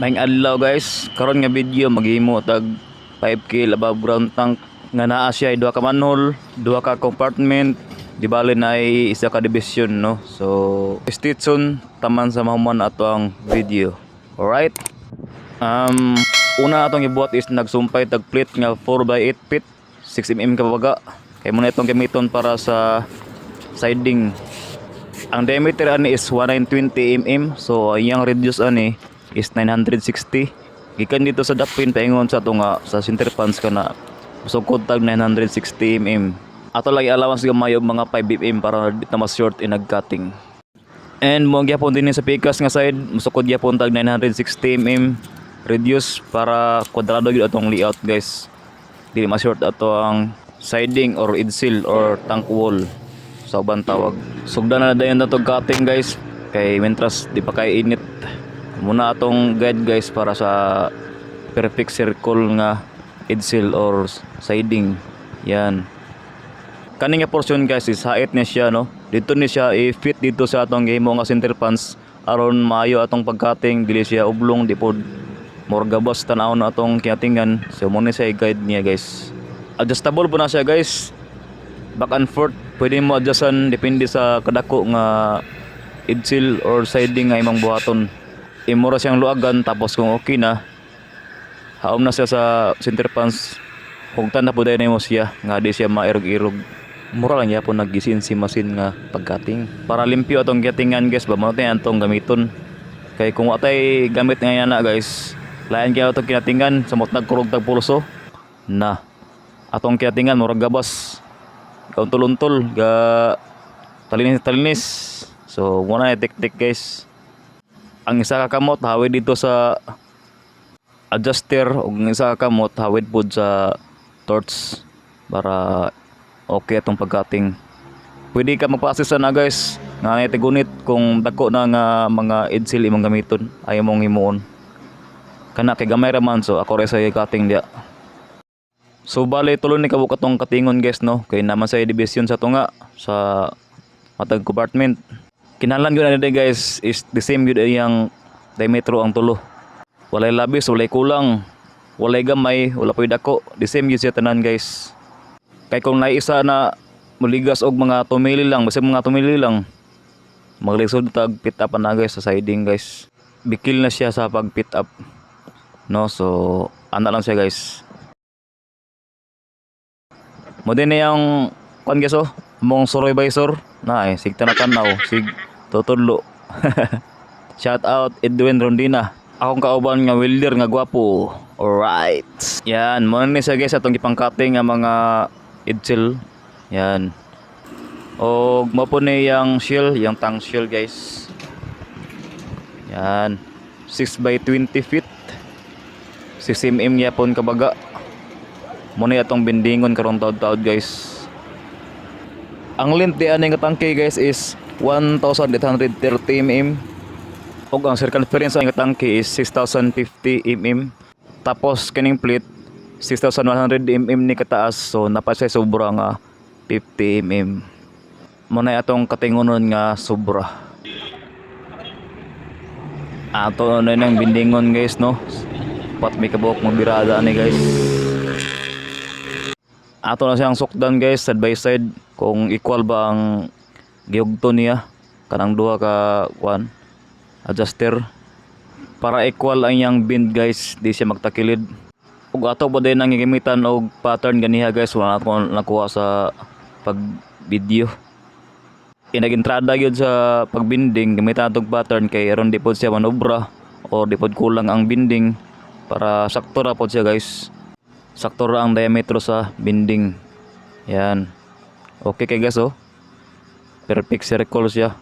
Maing adlaw guys, karon nga video maghimo tag 5k above ground tank nga naa siya ay duha ka manhole, duha ka compartment, di bali na ay isa ka division no. So stay tuned taman sa mahuman ato ang video. Alright? Um, una atong ibuhat is nagsumpay tag plate nga 4x8 feet, 6mm kabaga. Kay muna itong gamiton para sa siding. Ang diameter ani is 1920 mm. So ang radius ani is 960. Gikan dito sa dapin paingon sa to nga sa center pans ka na sukod tag 960 mm. Ato lagi allowance gamay og mga 5 mm para di na mas short in nag-cutting. And mo gyapon din sa pikas nga side, musukod gyapon tag 960 mm radius para kwadrado gyud atong layout guys. Dili mas short ato ang siding or idsil or tank wall sa ubang tawag. Sugdan na dayon na to cutting guys kay mentras di pa kay init. Muna atong guide guys para sa perfect circle nga idsil or siding. Yan. Kani nga portion guys is hait niya siya no. Dito ni siya i-fit dito sa atong gihimo nga center pans aron maayo atong pagkating dili siya ublong di pod more gabas tanaw na atong kiyatingan. So mo ni siya i-guide niya guys. Adjustable po na siya guys. Back and forth pwede mo adjustan depende sa kadako nga idsil or siding nga imong buhaton. Imura siyang luagan tapos kung okay na haom na siya sa center pans hugtan na po dahil mo siya nga di siya mairog-irog. Mura lang yapon nagisin si masin nga pagkating para limpyo atong gatingan guys ba mo atong gamiton. Kay kung watay gamit nga yana guys lain kaya atong kinatingan sa mot nagkurog tag pulso na. Atong kinatingan murag gabas. Kauntol-untol ga talinis talinis so muna na tik-tik guys ang isa ka kamot hawid dito sa adjuster. Ug ang isa ka kamot hawid pod sa torch para okay atong pagkating pwede ka magpa-assist na guys. Nga nay tigunit kung dako na nga mga idsil imong gamiton ay mong himuon. Kana kay gamay ra man so ako ra sa cutting dia so bale tulo ni kabuk atong katingon guys no? Kay naman sa division sa tunga sa matag compartment kinahanglan gyud na guys is the same gyud iyang diametro ang tulo. Walay labis walay kulang walay gamay wala poy dako. The same gyud siya tanan guys. Kay kung naisa na muligas og mga tumili lang basta mga tumili lang maglisod tag pit up na guys sa siding guys. Bikil na siya sa pag pit up no? So ana lang siya guys. Mo din na yung kwan guys oh? Mong soroy visor na eh sig tanaw sig tutudlo shout out Edwin Rondina. Akong kauban nga welder nga gwapo. Alright. Yan mo ni siya guys atong gipangkating nga mga idsil yan. O mo po ni yung shell yung tang shell guys. Yan. 6 by 20 feet. 6 mm yapon kabaga mo ni atong bindingon karong taod-taod guys. Ang length di aning tangke guys is 1830 mm ug ang circumference ang tangke is 6050 mm tapos kining plate 6,100 mm ni kataas so napasay sobra nga 50 mm muna atong katingonon nga sobra. Ato na nang bindingon guys no? Pat may kabuok mo birada ni guys. Ato na siyang sukdan guys side by side kung equal ba ang gihugto niya. Kanang duha ka kwan adjuster. Para equal ang yang bend guys di siya magtakilid. Ug ato ba din ang gigamitan og pattern ganiha guys. Wala ako nakuha sa pag video inagintrada gyud sa pagbinding gamitan atong pattern kay aron di pod siya manobra o di pod kulang ang binding. Para sakto ra pod siya guys. Sakto ra ang diametro sa binding. Yan. Okay kay guys oh perfect circle siya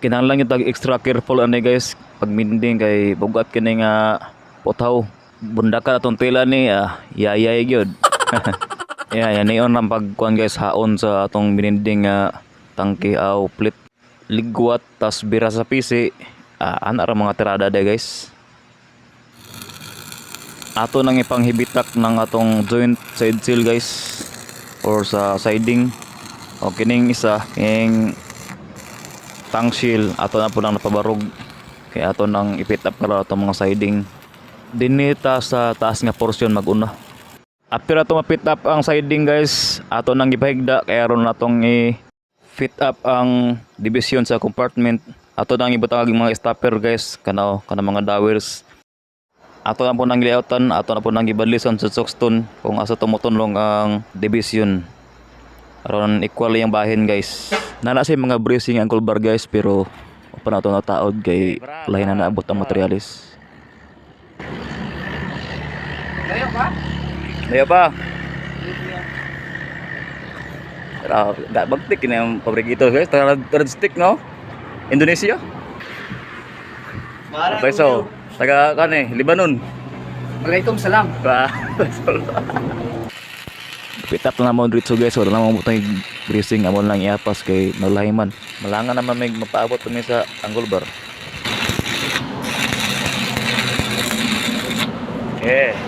kinahanglan yung tag extra careful ani guys. Pag minding kay bugat kini nga putaw. Bundakan atong tila ni ah, yayay gyud. Yeah yan niyon ang pagkuan guys haon sa atong bininding nga tangke aw plate ligwat tas bira sa pisi ah, ana ra mga tirada day guys ato nang ipanghibitak ng atong joint side seal guys. Or sa siding. O kining isa kining tank shield ato na po nang napabarog. Kaya ato nang ipit up karo ato mga siding. Dinita sa taas nga portion maguna. After ato mapit up ang siding guys ato nang gipahigda. Kaya ron natong i fit up ang division sa compartment. Ato nang ibutang ang mga stopper guys. Kanaw kana mga dowels ato na po nang layoutan ato na po nang ibadlisan sa sockstone kung asa tumutunlong ang division. Aron equal yung bahin guys. Nana sa mga bracing ang bar guys pero pa na ito nataod kay lahi na naabot ang materialis. Kayo ba? Layo pa gak bagtik ini ang pabrikito guys, third, stick no? Indonesia? Okay, so, taga kan eh, Lebanon. Waalaikum salam. Ba. Pitap na mo dito guys, wala na mo butang bracing amon lang iapas kay nalahi man. Malangan naman may mapaabot kami sa angle bar. Eh.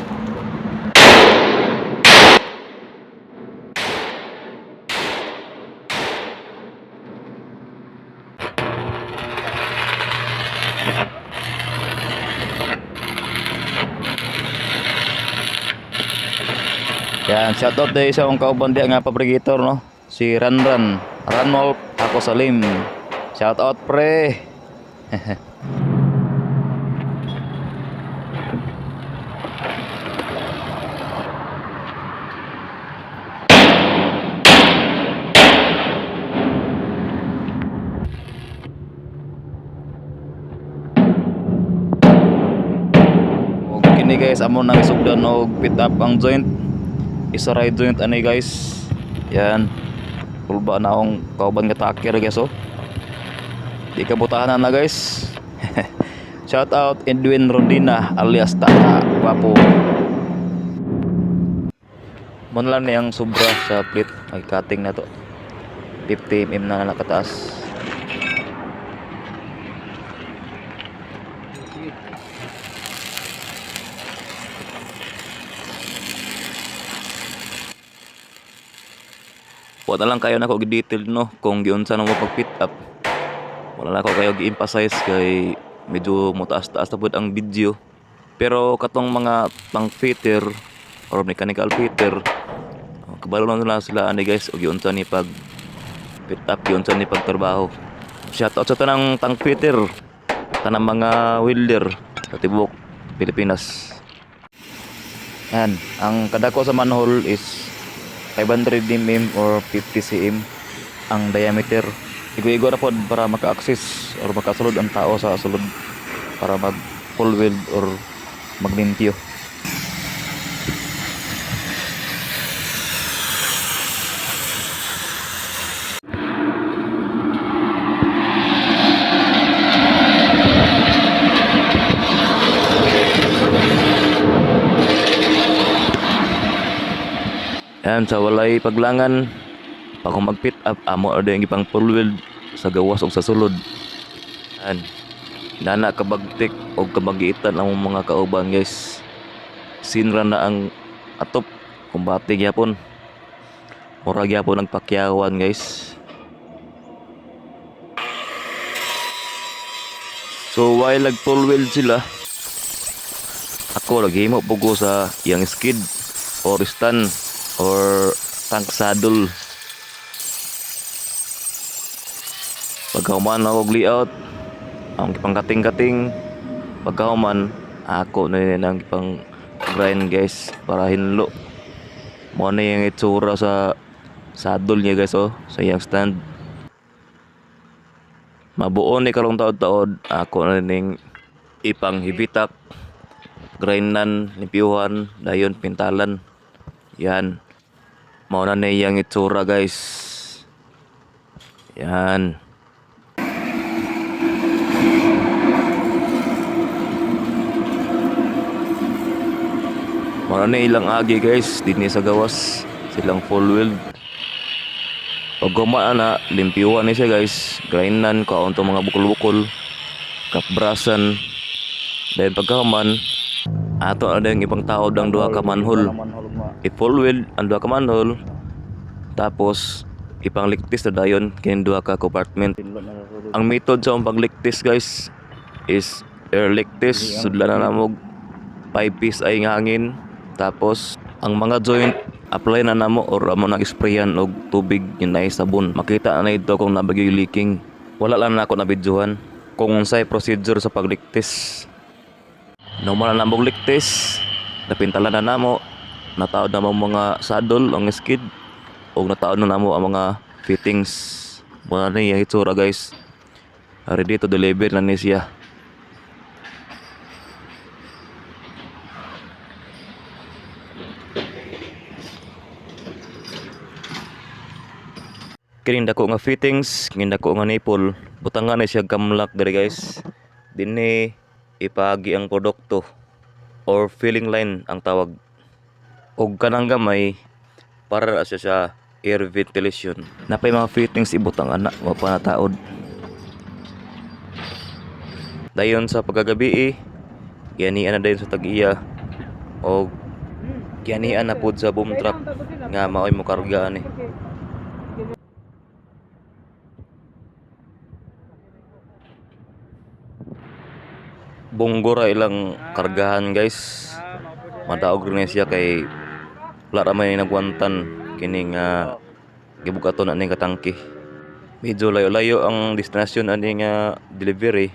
Yan, shoutout dahil sa akong kauban diya nga pabrigator, no? Si Ranran. Ranolf ako Salim. Shoutout pre. Kini guys amo nang isugdan og pit up ang joint isa ride joint ani guys. Yan. Pulba na akong kauban nga takir guys oh. Di kabutahan na guys. Shout out Edwin Rodina alias Tata Papo mo na niyang sobra sa plate. Ay cutting na to. 50 mm na nakataas wala lang kayo na ko detail no? Kung giunsa na mo pag pit up. Wala na ko kayo gi-emphasize kay medyo mutaas-taas na ang video. Pero katong mga pang fitter or mechanical fitter oh, kabalo na nila sila ani guys og giunsa ni pag pit up giunsa ni pagtrabaho. Shout out sa tanang tank fitter tanang mga welder sa tibok Pilipinas. Yan ang kadako sa manhole is 500 mm or 50 cm ang diameter. Igo-igo na po para maka-access or makasulod ang tao sa sulod para mag full weld or maglimpyo. Yan, sa walay paglangan, pag mag-pit up, amo ada yung ipang full weld sa gawas o sa sulod. Yan. Nana kabagtik o kabagitan ang mga kauban guys. Sinra na ang atop kumbati gyapon. Mura gyapon ang pakyawan guys. So while nag full weld sila, ako lagi mo pugo sa yang skid or stand or tank saddle pagkauman ako layout ang kipang kating-kating pagkauman ako na yun ang kipang grind guys para hinlo. Mo na yung itsura sa saddle niya guys oh sa iyang stand. Mabuo ni karong taod-taod ako na ning ipang hibitak grindan limpyuhan dayon pintalan. Yan Mao na iyang itsura guys. Yan. Mao na ilang agi guys, dinhi sa gawas. Silang full wheel. Pag gumaan na, limpiwan ni siya guys. Grindan, kaon to mga bukol-bukol. Kapbrasan. Then pagkaman, ato na yung ibang tao dang duha ka manhole. I full wheel ang duha ka manhole. Tapos ipangligtis na dayon kini duha ka compartment. Ang method sa akong pagligtis guys is air ligtis. Sudlan na namog 5 piece ay nga hangin. Tapos ang mga joint apply na namo or amo nang sprayan og tubig yun na sabon. Makita na ito kung nabagyo leaking. Wala lang na ako nabidyohan kung unsay procedure sa pagligtis normal na namog ligtis napintalan na namo nataod na mo mga saddle ang skid o nataod na namo ang mga fittings. Muna na yung itsura guys. Ready to deliver na ni siya. Kining dako nga fittings kining dako nga nipple. Butangan na siya kamlak diri guys. Dinhi ipagi ang produkto or filling line ang tawag. Og kanang gamay para siya sa air ventilation. Napay mga fittings ibutang ana wa pa nataod dayon sa pagkagabi eh, gianian na dayon sa tag-iya. Og gianian na pud sa boom truck nga maoy mo karga ani Bunggora ilang kargahan guys. Madaog rin siya kay wala ra may nagwantan kini nga gibukaton ani katangki. Medyo layo-layo ang destinasyon ani nga delivery.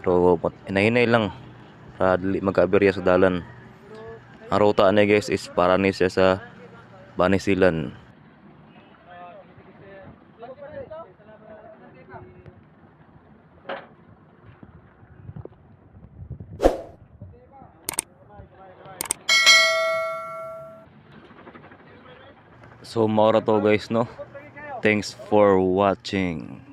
Pero inahinay lang para dili magkaaberya sa dalan. Ang ruta ani guys is para ni siya sa Banisilan. So, maura to guys, no? Thanks for watching.